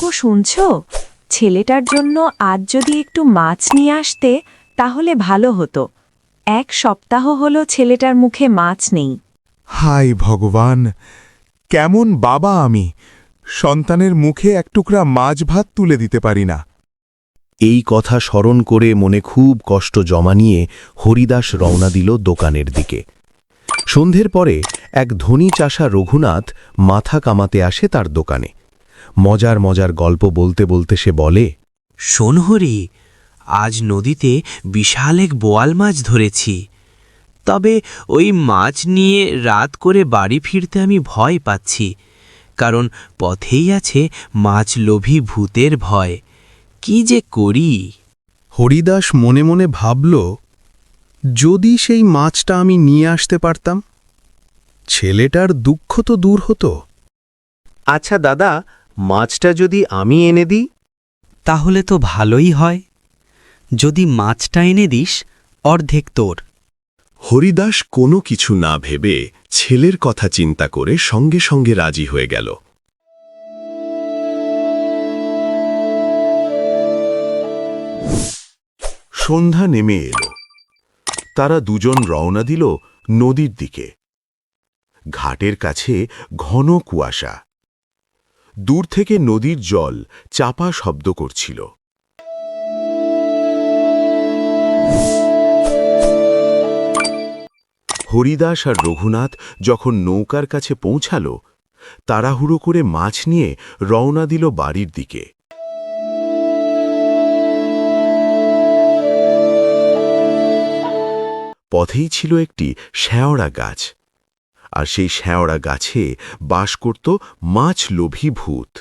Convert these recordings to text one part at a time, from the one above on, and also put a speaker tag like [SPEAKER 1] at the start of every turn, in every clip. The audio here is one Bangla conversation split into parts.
[SPEAKER 1] ওগো শুনছ? ছেলেটার জন্য আজ যদি একটু মাছ নিয়ে আসতে, তাহলে ভালো হতো। এক সপ্তাহ হলো ছেলেটার মুখে মাছ নেই।
[SPEAKER 2] হাই ভগবান, কেমন বাবা আমি। সন্তানের মুখে এক টুকরা মাছ ভাত তুলে দিতে পারি না।
[SPEAKER 3] এই কথা স্মরণ করে মনে খুব কষ্ট জমা নিয়ে হরিদাস রওনা দিল দোকানের দিকে। সন্ধ্যের পরে এক ধনী চাষা রঘুনাথ মাথা কামাতে আসে তার দোকানে। মজার মজার গল্প বলতে বলতে সে বলে
[SPEAKER 4] শোন হরি আজ নদীতে বিশাল এক বোয়াল মাছ ধরেছি। তবে ওই মাছ নিয়ে রাত করে বাড়ি ফিরতে আমি ভয় পাচ্ছি কারণ পথেই আছে মাছ লোভী ভূতের ভয়। কি যে করি?
[SPEAKER 5] হরিদাস মনে মনে ভাবল যদি সেই মাছটা আমি নিয়ে আসতে পারতাম ছেলেটার দুঃখ তো দূর হতো।
[SPEAKER 3] আচ্ছা দাদা মাছটা যদি আমি এনে দিই?
[SPEAKER 6] তাহলে তো ভালোই হয়। যদি মাছটা এনে দিস অর্ধেক তোর।
[SPEAKER 7] হরিদাস কোনো কিছু না ভেবে ছেলের কথা চিন্তা করে সঙ্গে সঙ্গে রাজি হয়ে গেল। সন্ধ্যা নেমে এলো। তারা দুজন রওনা দিল নদীর দিকে। ঘাটের কাছে ঘন কুয়াশা। দূর থেকে নদীর জল চাপা শব্দ করছিল। হরিদাস আর রঘুনাথ যখন নৌকার কাছে পৌঁছাল, তাড়াহুড়ো করে মাছ নিয়ে রওনা দিল বাড়ির দিকে। পথেই ছিল একটি শ্যাওড়া গাছ। আর সেই শ্যাওড়া গাছে বাস করত মাছ লোভী ভূত।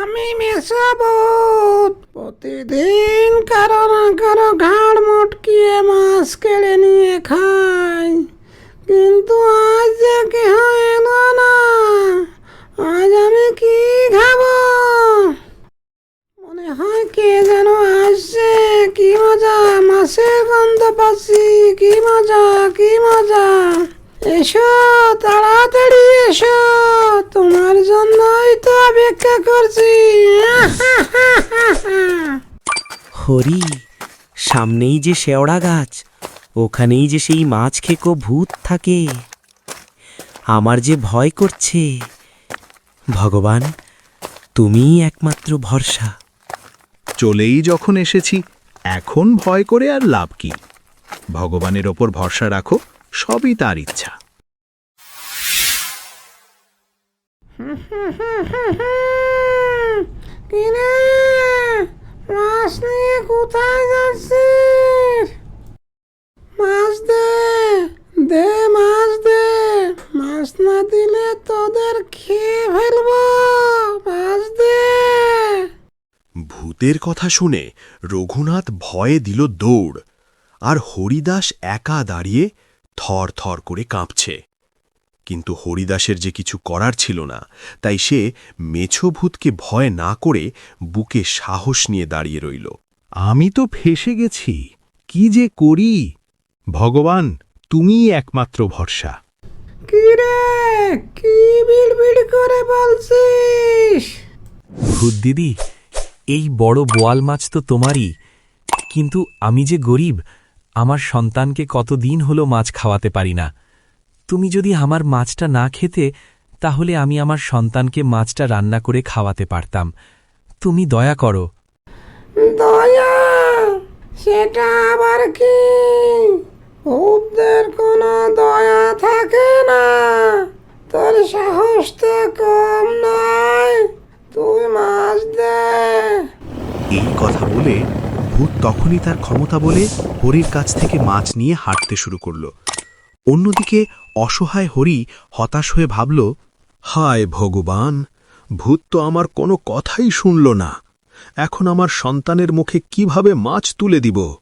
[SPEAKER 8] আমি মেশাবত প্রতিদিন কারও না কারও ঘাড় মটকিয়ে মাছ কেড়ে নিয়ে খাই। কিন্তু আজ যে কেহ এলো না, আজ আমি কি খাব? মনে হয় কে যেন আসছে, কি মজা, মাছের গন্ধ পাচ্ছি, কি মজা, কি এসো তাড়াতাড়ি এসো। তোমার জন্যই তো অপেক্ষা করছি।
[SPEAKER 4] হরি সামনেই যে শেওড়া গাছ ওখানেই যে সেই মাছ খেকো ভূত থাকে। আমার যে ভয় করছে ভগবান তুমিই একমাত্র ভরসা।
[SPEAKER 5] চলেই যখন এসেছি এখন ভয় করে আর লাভ কি? ভগবানের ওপর ভরসা রাখো। সবই তার ইচ্ছা।
[SPEAKER 8] মাছ নিয়ে কোথায় যাচ্ছিস? মাছ দে দে মাছ দে। মাছ না দিলে তোদের খেয়ে ফেলব। মাছ দে।
[SPEAKER 7] ভূতের কথা শুনে রঘুনাথ ভয়ে দিল দৌড় আর হরিদাস একা দাঁড়িয়ে থর থর করে কাঁপছে। কিন্তু হরিদাসের যে কিছু করার ছিল না তাই সে মেছো ভূতকে ভয় না করে বুকে সাহস নিয়ে দাঁড়িয়ে রইল।
[SPEAKER 5] আমি তো ফেসে গেছি কি যে করি? ভগবান তুমিই একমাত্র ভরসা।
[SPEAKER 8] কিরে কি বিড়বিড় করে বলছিস?
[SPEAKER 9] ভূত দিদি এই বড় বোয়াল মাছ তো তোমারই কিন্তু আমি যে গরিব আমার সন্তানকে কতদিন হলো মাছ খাওয়াতে পারি না। তুমি যদি আমার মাছটা না খেতে তাহলে আমি আমার সন্তানকে মাছটা রান্না করে খাওয়াতে পারতাম। তুমি দয়া করো।
[SPEAKER 8] দয়া? সেটা আবার কি? ভূতদের কোনো দয়া থাকে না। তোর সাহস তো কম নয়। তুই মাছ দে।
[SPEAKER 3] এই কথা বলে ভূত তখনই তার ক্ষমতা বলে হরির কাছ থেকে মাছ নিয়ে হাঁটতে শুরু করল। অন্যদিকে অসহায় হরি হতাশ হয়ে ভাবল,
[SPEAKER 5] হায় ভগবান, ভূত তো আমার কোনো কথাই শুনল না। এখন আমার সন্তানের মুখে কীভাবে মাছ তুলে দিব?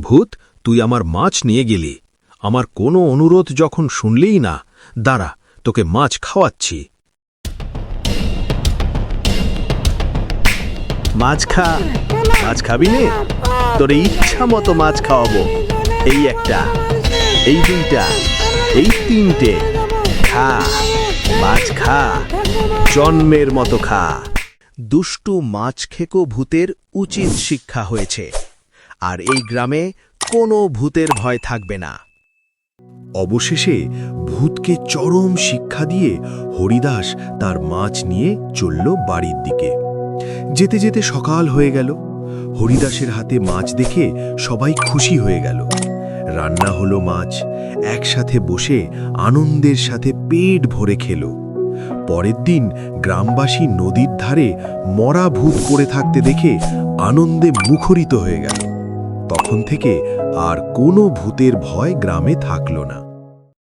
[SPEAKER 5] ভূত, তুই আমার মাছ নিয়ে গেলি। আমার কোনো অনুরোধ যখন শুনলেই না, দাঁড়া, তোকে মাছ খাওয়াচ্ছি।
[SPEAKER 3] মাছ খা। মাছ খাবি নে? তোর ইচ্ছা মতো মাছ খাওয়াবো। এই একটা, এই দুইটা, এই তিনটে। খা, মাছ খা, জন্মের মতো খা।
[SPEAKER 5] দুষ্টু মাছ খেকো ভূতের উচিত শিক্ষা হয়েছে। আর এই গ্রামে কোনো ভূতের ভয় থাকবে না।
[SPEAKER 7] অবশেষে ভূতকে চরম শিক্ষা দিয়ে হরিদাস তার মাছ নিয়ে চলল বাড়ির দিকে। যেতে যেতে সকাল হয়ে গেল। হরিদাসের হাতে মাছ দেখে সবাই খুশি হয়ে গেল। রান্না হলো মাছ, একসাথে বসে আনন্দের সাথে পেট ভরে খেল। পরের দিন গ্রামবাসী নদীর ধারে মরা ভূত পড়ে থাকতে দেখে আনন্দে মুখরিত হয়ে গেল। তখন থেকে আর কোনো ভূতের ভয় গ্রামে থাকল না।